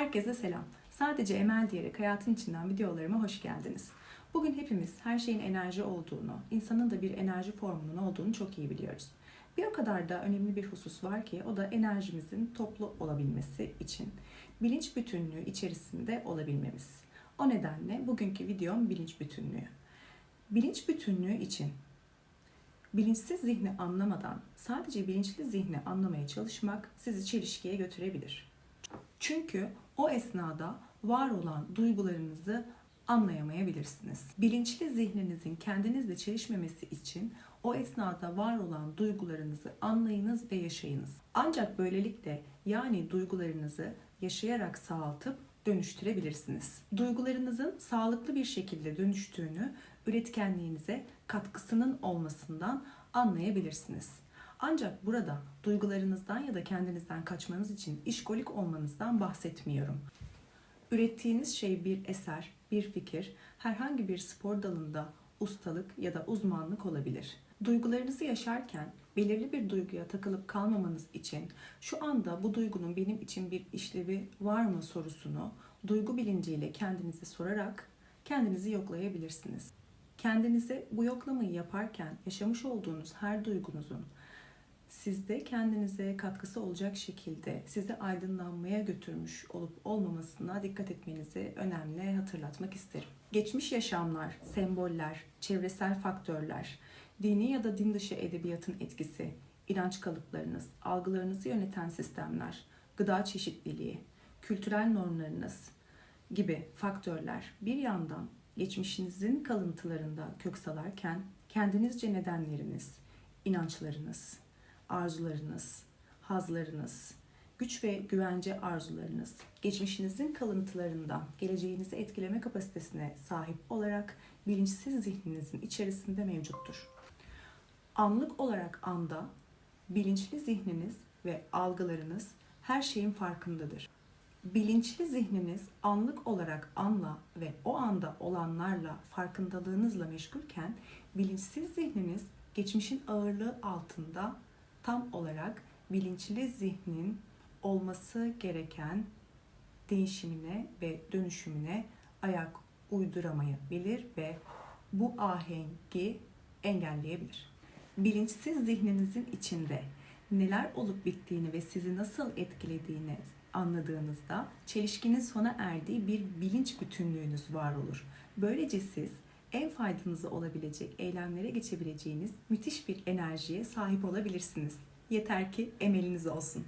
Herkese selam. Sadece Emel diyerek hayatın içinden videolarıma hoş geldiniz. Bugün hepimiz her şeyin enerji olduğunu, insanın da bir enerji formunun olduğunu çok iyi biliyoruz. Bir o kadar da önemli bir husus var ki o da enerjimizin toplu olabilmesi için bilinç bütünlüğü içerisinde olabilmemiz. O nedenle bugünkü videom bilinç bütünlüğü. Bilinç bütünlüğü için bilinçsiz zihni anlamadan sadece bilinçli zihni anlamaya çalışmak sizi çelişkiye götürebilir. Çünkü o esnada var olan duygularınızı anlayamayabilirsiniz. Bilinçli zihninizin kendinizle çelişmemesi için o esnada var olan duygularınızı anlayınız ve yaşayınız. Ancak böylelikle yani duygularınızı yaşayarak sağaltıp dönüştürebilirsiniz. Duygularınızın sağlıklı bir şekilde dönüştüğünü üretkenliğinize katkısının olmasından anlayabilirsiniz. Ancak burada duygularınızdan ya da kendinizden kaçmanız için işkolik olmanızdan bahsetmiyorum. Ürettiğiniz şey bir eser, bir fikir, herhangi bir spor dalında ustalık ya da uzmanlık olabilir. Duygularınızı yaşarken belirli bir duyguya takılıp kalmamanız için şu anda bu duygunun benim için bir işlevi var mı sorusunu duygu bilinciyle kendinize sorarak kendinizi yoklayabilirsiniz. Kendinize bu yoklamayı yaparken yaşamış olduğunuz her duygunuzun sizde kendinize katkısı olacak şekilde sizi aydınlanmaya götürmüş olup olmamasına dikkat etmenizi önemli hatırlatmak isterim. Geçmiş yaşamlar, semboller, çevresel faktörler, dini ya da din dışı edebiyatın etkisi, inanç kalıplarınız, algılarınızı yöneten sistemler, gıda çeşitliliği, kültürel normlarınız gibi faktörler bir yandan geçmişinizin kalıntılarında kök salarken kendinizce nedenleriniz, inançlarınız, arzularınız, hazlarınız, güç ve güvence arzularınız, geçmişinizin kalıntılarından geleceğinizi etkileme kapasitesine sahip olarak bilinçsiz zihninizin içerisinde mevcuttur. Anlık olarak anda bilinçli zihniniz ve algılarınız her şeyin farkındadır. Bilinçli zihniniz anlık olarak anla ve o anda olanlarla farkındalığınızla meşgulken bilinçsiz zihniniz geçmişin ağırlığı altında tam olarak bilinçli zihnin olması gereken değişimine ve dönüşümüne ayak uyduramayabilir ve bu ahengi engelleyebilir. Bilinçsiz zihninizin içinde neler olup bittiğini ve sizi nasıl etkilediğini anladığınızda çelişkinin sona erdiği bir bilinç bütünlüğünüz var olur. Böylece siz en faydanıza olabilecek eylemlere geçebileceğiniz müthiş bir enerjiye sahip olabilirsiniz. Yeter ki emeliniz olsun.